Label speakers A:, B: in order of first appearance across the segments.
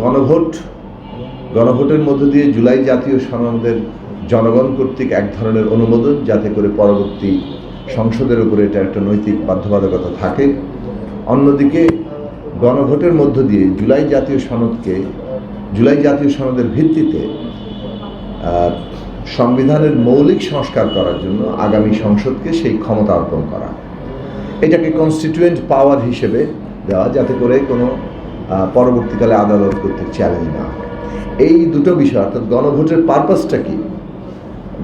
A: গণভোট, গণভোটের মধ্য দিয়ে জুলাই জাতীয় সনদের জনগণ কর্তৃক এক ধরনের অনুমোদন যাতে করে পরবর্তী সংসদের উপরে এটা একটা নৈতিক বাধ্যবাধকতা থাকে। অন্যদিকে গণভোটের মধ্য দিয়ে জুলাই জাতীয় সনদকে, জুলাই জাতীয় সনদের ভিত্তিতে সংবিধানের মৌলিক সংস্কার করার জন্য আগামী সংসদকে সেই ক্ষমতা অর্পণ করা। এটাকে কনস্টিটিউয়েন্ট পাওয়ার হিসেবে দেওয়া যাতে করে কোনো পরবর্তীকালে আদালত কর্তৃক চ্যালেঞ্জ না হয়। এই দুটো বিষয়, অর্থাৎ গণভোটের পারপাসটা কি?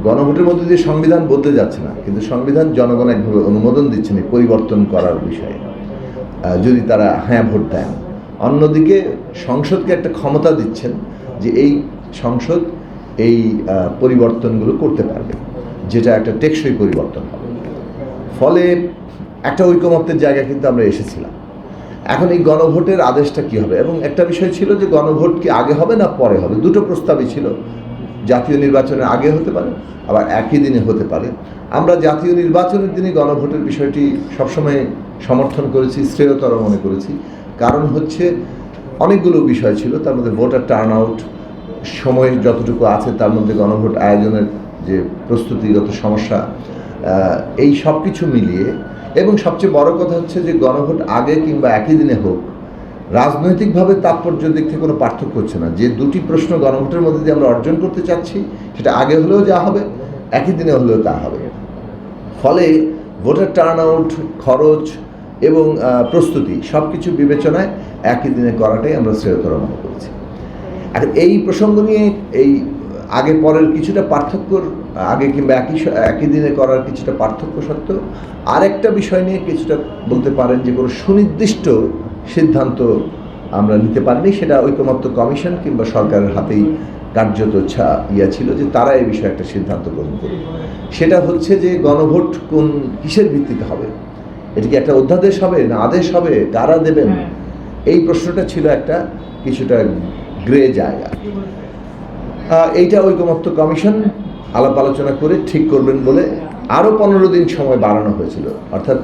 A: গণভোটের মধ্যে দিয়ে সংবিধান বদলে যাচ্ছে না, কিন্তু সংবিধান জনগণ একভাবে অনুমোদন দিচ্ছে না পরিবর্তন করার বিষয়ে। যদি তারা হ্যাঁ ভোট দেন। অন্যদিকে সংসদকে একটা ক্ষমতা দিচ্ছেন যে এই সংসদ এই পরিবর্তনগুলো করতে পারবে, যেটা একটা টেকসই পরিবর্তন হবে। ফলে একটা ঐকমত্যের জায়গা কিন্তু আমরা এসেছিলাম। এখন এই গণভোটের আদেশটা কি হবে? এবং একটা বিষয় ছিল যে গণভোট কি আগে হবে না পরে হবে? দুটো প্রস্তাবই ছিল। জাতীয় নির্বাচনের আগে হতে পারে, আবার একই দিনে হতে পারে। আমরা জাতীয় নির্বাচনের দিনে গণভোটের বিষয়টি সবসময় সমর্থন করেছি, শ্রেয়তর মনে করেছি। কারণ হচ্ছে, অনেকগুলো বিষয় ছিল, তার মধ্যে ভোটার টার্ন আউট সময় যতটুকু আছে, তার মধ্যে গণভোট আয়োজনের যে প্রস্তুতিগত সমস্যা এই সব কিছু মিলিয়ে এবং সবচেয়ে বড় কথা হচ্ছে যে গণভোট আগে কিংবা একই দিনে হোক, রাজনৈতিকভাবে তাৎপর্য দিক থেকে কোনো পার্থক্য হচ্ছে না। যে দুটি প্রশ্ন গণভোটের মধ্যে দিয়ে আমরা অর্জন করতে চাচ্ছি, সেটা আগে হলেও যা হবে, একই দিনে হলেও তা হবে। ফলে ভোটার টার্ন আউট খরচ এবং প্রস্তুতি সব কিছু বিবেচনায় একই দিনে করাটাই আমরা শ্রেয়তর মনে করেছি। আর এই প্রসঙ্গ নিয়ে, এই আগে পরের কিছুটা পার্থক্যর আগে কিংবা একই একই দিনে করার কিছুটা পার্থক্য সত্ত্বেও আরেকটা বিষয় নিয়ে কিছুটা বলতে পারেন যে কোনো সুনির্দিষ্ট সিদ্ধান্ত আমরা নিতে পারিনি সেটা ঐকমত্য কমিশন কিংবা সরকারের হাতেই কার্যত ছা ইয়া ছিল যে তারা এই বিষয়ে একটা সিদ্ধান্ত গ্রহণ করবে সেটা হচ্ছে যে গণভোট কোন কিসের ভিত্তিতে হবে? এটা কি একটা অধ্যাদেশ হবে না আদেশ হবে? কারা দেবেন? এই প্রশ্নটা ছিল একটা কিছুটা গ্রে জায়গা এইটা ঐকমত্য কমিশন আলাপ আলোচনা করে ঠিক করবেন বলে আরও পনেরো দিন সময় বাড়ানো হয়েছিল। অর্থাৎ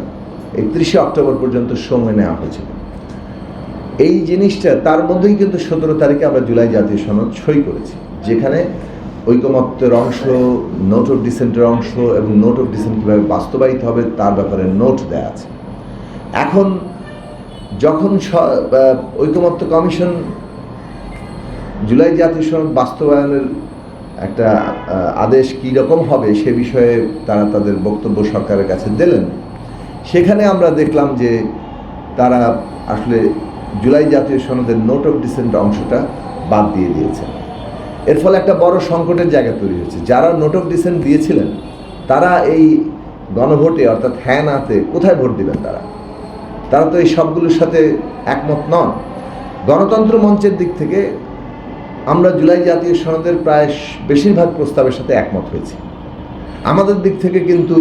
A: একত্রিশে অক্টোবর পর্যন্ত সময় নেওয়া হয়েছিল। এই জিনিসটা, তার মধ্যেই কিন্তু সতেরো তারিখে আমরা জুলাই জাতীয় সনদ সই করেছি, যেখানে ঐকমত্যের অংশ নোট অফ ডিসেন্টের অংশ এবং নোট অফ ডিসেন্ট কীভাবে বাস্তবায়িত হবে তার ব্যাপারে নোট দেওয়া আছে। এখন যখন ঐকমত্য কমিশন জুলাই জাতীয় বাস্তবায়নের একটা আদেশ কী রকম হবে সে বিষয়ে তারা তাদের বক্তব্য সরকারের কাছে দিলেন। সেখানে আমরা দেখলাম যে তারা আসলে জুলাই জাতীয় সনদের নোট অফ ডিসেন্ট অংশটা বাদ দিয়ে দিয়েছে। এর ফলে একটা বড় সংকটের জায়গা তৈরি হয়েছে। যারা নোট অফ ডিসেন্ট দিয়েছিলেন, তারা এই গণভোটে, অর্থাৎ হ্যাঁ নাতে কোথায় ভোট দিবেন তারা? তারা তো এই সবগুলোর সাথে একমত নন। গণতন্ত্র মঞ্চের দিক থেকে আমরা জুলাই জাতীয় সনদের প্রায় বেশিরভাগ প্রস্তাবের সাথে একমত হয়েছি। আমাদের দিক থেকে কিন্তু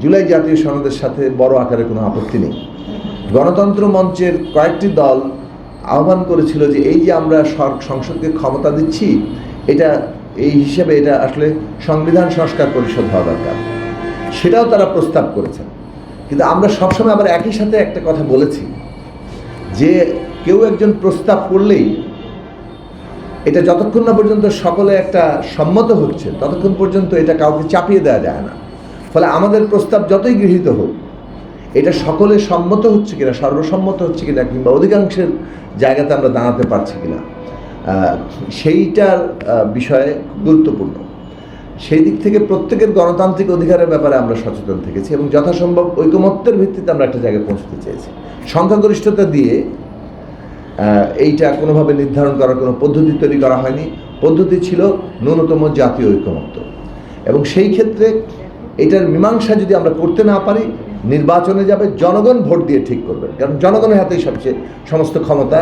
A: জুলাই জাতীয় সনদের সাথে বড় আকারে কোনো আপত্তি নেই। গণতন্ত্র মঞ্চের কয়েকটি দল আহ্বান করেছিল যে এই যে আমরা সংসদকে ক্ষমতা দিচ্ছি, এটা, এই হিসেবে এটা আসলে সংবিধান সংস্কার পরিষদ হওয়া দরকার। সেটাও তারা প্রস্তাব করেছেন। কিন্তু আমরা সবসময় আবার একই সাথে একটা কথা বলেছি যে কেউ একজন প্রস্তাব করলেই এটা যতক্ষণ না পর্যন্ত সকলে একটা সম্মত হচ্ছে, ততক্ষণ পর্যন্ত এটা কাউকে চাপিয়ে দেওয়া যায় না। ফলে আমাদের প্রস্তাব যতই গৃহীত হোক, এটা সকলে সম্মত হচ্ছে কিনা, সর্বসম্মত হচ্ছে কিনা, কিংবা অধিকাংশের জায়গাতে আমরা দাঁড়াতে পারছি কিনা সেইটার বিষয়ে গুরুত্বপূর্ণ। সেই দিক থেকে প্রত্যেকের গণতান্ত্রিক অধিকারের ব্যাপারে আমরা সচেতন থেকেছি এবং যথাসম্ভব ঐকমত্যের ভিত্তিতে আমরা একটা জায়গায় পৌঁছতে চেয়েছি। সংখ্যাগরিষ্ঠতা দিয়ে এইটা কোনোভাবে নির্ধারণ করার কোনো পদ্ধতি তৈরি করা হয়নি। পদ্ধতি ছিল ন্যূনতম জাতীয় ঐকমত্য এবং সেই ক্ষেত্রে এটার মীমাংসা যদি আমরা করতে না পারি, নির্বাচনে যাবে, জনগণ ভোট দিয়ে ঠিক করবেন কারণ জনগণের হাতেই সবচেয়ে সমস্ত ক্ষমতা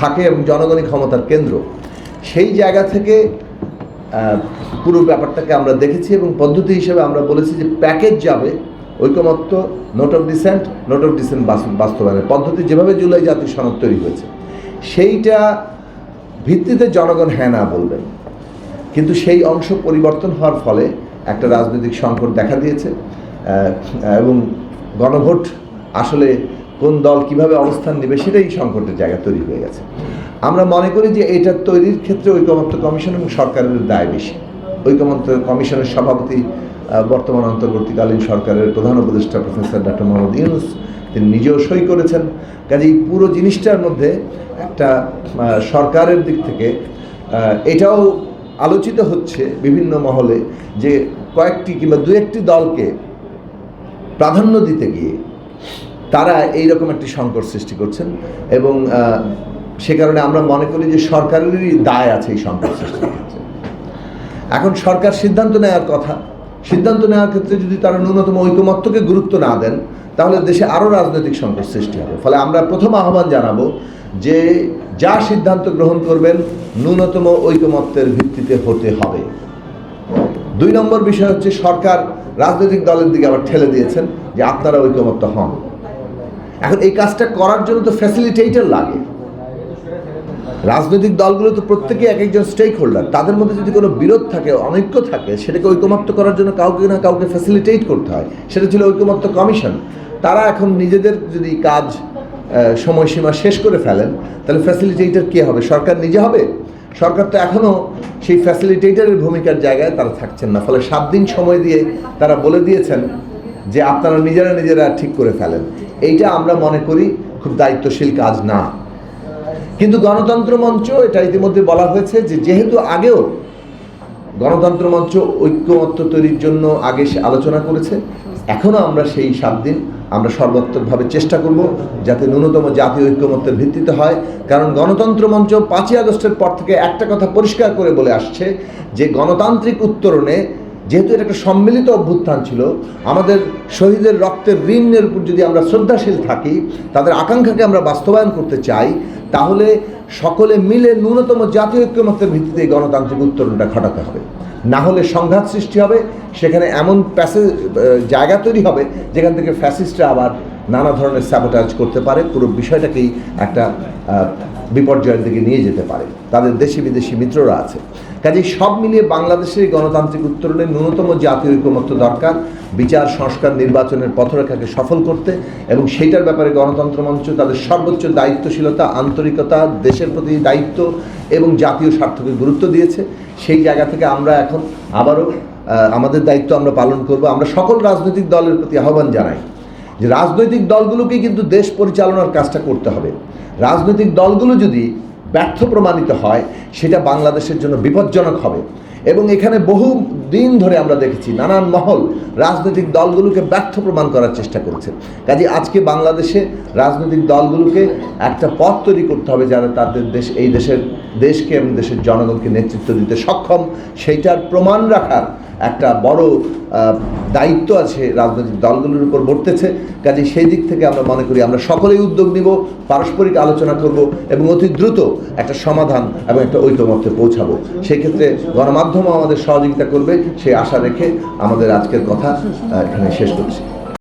A: থাকে এবং জনগণই ক্ষমতার কেন্দ্র। সেই জায়গা থেকে পুরো ব্যাপারটাকে আমরা দেখেছি এবং পদ্ধতি হিসেবে আমরা বলেছি যে প্যাকেজ যাবে ঐকমত্য note of dissent note of dissent বাস্তবায়নের পদ্ধতি যেভাবে জুলাই জাতীয় সনদ তৈরি হয়েছে, সেইটা ভিত্তিতে জনগণ হ্যাঁ না বলবেন কিন্তু সেই অংশ পরিবর্তন হওয়ার ফলে একটা রাজনৈতিক সংকট দেখা দিয়েছে এবং গণভোট আসলে কোন দল কীভাবে অবস্থান নেবে সেটাই সংকটের জায়গা তৈরি হয়ে গেছে। আমরা মনে করি যে এটা তৈরির ক্ষেত্রে ঐকমত্য কমিশন এবং সরকারের দায় বেশি। ঐকমত্য কমিশনের সভাপতি বর্তমান অন্তর্বর্তীকালীন সরকারের প্রধান উপদেষ্টা প্রফেসর ডক্টর মোহাম্মদ ইউনুস, তিনি নিজেও সই করেছেন। কাজে এই পুরো জিনিসটার মধ্যে একটা সরকারের দিক থেকে এটাও আলোচিত হচ্ছে বিভিন্ন মহলে যে কয়েকটি কিংবা দু একটি দলকে প্রাধান্য দিতে গিয়ে তারা এই রকম একটি সংকট সৃষ্টি করছেন এবং সে কারণে আমরা মনে করি যে সরকারেরই দায় আছে এই সংকট সৃষ্টির ক্ষেত্রে। এখন সরকার সিদ্ধান্ত নেওয়ার কথা সিদ্ধান্ত নেওয়ার ক্ষেত্রে যদি তারা ন্যূনতম ঐকমত্যকে গুরুত্ব না দেন, তাহলে দেশে আরও রাজনৈতিক সংকট সৃষ্টি হবে। ফলে আমরা প্রথম আহ্বান জানাব যে যা সিদ্ধান্ত গ্রহণ করবেন, ন্যূনতম ঐকমত্যের ভিত্তিতে হতে হবে। দুই নম্বর বিষয় হচ্ছে সরকার রাজনৈতিক দলের দিকে আবার ঠেলে দিয়েছেন যে আপনারা ঐকমত্য হন। এখন এই কাজটা করার জন্য তো ফ্যাসিলিটেটর লাগে। রাজনৈতিক দলগুলো তো প্রত্যেকে এক একজন স্টেক হোল্ডার তাদের মধ্যে যদি কোনো বিরোধ থাকে, অনৈক্য থাকে, সেটাকে ঐকমত্য করার জন্য কাউকে না কাউকে ফ্যাসিলিটেট করতে হয়। সেটা ছিল ঐকমত্য কমিশন। তারা এখন নিজেদের যদি কাজ সময়সীমা শেষ করে ফেলেন, তাহলে ফ্যাসিলিটেটর কে হবে? সরকার নিজে হবে? সরকার তো এখনও সেই ফ্যাসিলিটেটারের ভূমিকার জায়গায় তারা থাকছেন না। ফলে সাত দিন সময় দিয়ে তারা বলে দিয়েছেন যে আপনারা নিজেরা নিজেরা ঠিক করে ফেলেন। এইটা আমরা মনে করি খুব দায়িত্বশীল কাজ না। কিন্তু গণতন্ত্র মঞ্চ, এটা ইতিমধ্যে বলা হয়েছে যে যেহেতু আগেও গণতন্ত্র মঞ্চ ঐক্যমত্য তৈরির জন্য আগে সে আলোচনা করেছে, এখনও আমরা সেই সাত দিন আমরা সর্বাত্মকভাবে চেষ্টা করব যাতে ন্যূনতম জাতীয় ঐক্যমত্যের ভিত্তিতে হয়। কারণ গণতন্ত্র মঞ্চ পাঁচই আগস্টের পর থেকে একটা কথা পরিষ্কার করে বলে আসছে যে গণতান্ত্রিক উত্তরণে যেহেতু এটা একটা সম্মিলিত অভ্যুত্থান ছিল, আমাদের শহীদের রক্তের ঋণের উপর যদি আমরা শ্রদ্ধাশীল থাকি, তাদের আকাঙ্ক্ষাকে আমরা বাস্তবায়ন করতে চাই তাহলে সকলে মিলে ন্যূনতম জাতীয় ঐক্যমত্যের ভিত্তিতে এই গণতান্ত্রিক উত্তরণটা ঘটাতে হবে। না হলে সংঘাত সৃষ্টি হবে, সেখানে এমন প্যাসেজ জায়গা তৈরি হবে যেখান থেকে ফ্যাসিস্টরা আবার নানা ধরনের স্যাবোটাজ করতে পারে, পুরো বিষয়টাকেই একটা বিপর্যয়ের দিকে নিয়ে যেতে পারে। তাদের দেশি বিদেশি মিত্ররা আছে। কাজেই সব মিলিয়ে বাংলাদেশের গণতান্ত্রিক উত্তরণে ন্যূনতম জাতীয় ঐক্যমত্য দরকার। বিচার, সংস্কার, নির্বাচনের পথরেখাকে সফল করতে এবং সেইটার ব্যাপারে গণতন্ত্র মঞ্চ তাদের সর্বোচ্চ দায়িত্বশীলতা, আন্তরিকতা, দেশের প্রতি দায়িত্ব এবং জাতীয় স্বার্থকে গুরুত্ব দিয়েছে। সেই জায়গা থেকে আমরা এখন আবারও আমাদের দায়িত্ব আমরা পালন করব। আমরা সকল রাজনৈতিক দলের প্রতি আহ্বান জানাই যে রাজনৈতিক দলগুলোকে কিন্তু দেশ পরিচালনার কাজটা করতে হবে। রাজনৈতিক দলগুলো যদি ব্যর্থ প্রমাণিত হয় সেটা বাংলাদেশের জন্য বিপজ্জনক হবে। এবং এখানে বহু দিন ধরে আমরা দেখেছি নানান মহল রাজনৈতিক দলগুলোকে ব্যর্থ প্রমাণ করার চেষ্টা করেছে। কাজে আজকে বাংলাদেশে রাজনৈতিক দলগুলোকে একটা পথ তৈরি করতে হবে যারা তাদের দেশ, এই দেশের দেশকে এবং দেশের জনগণকে নেতৃত্ব দিতে সক্ষম। সেইটার প্রমাণ রাখার একটা বড় দায়িত্ব আছে রাজনৈতিক দলগুলোর উপর বর্তেছে। কাজে সেই দিক থেকে আমরা মনে করি আমরা সকলেই উদ্যোগ নিব, পারস্পরিক আলোচনা করব এবং অতি দ্রুত একটা সমাধান এবং একটা ঐক্যমত্যে পৌঁছাবো। সেক্ষেত্রে গণমাধ্যমও আমাদের সহযোগিতা করবে। সেই আশা রেখে আমাদের আজকের কথা এখানে শেষ করছি।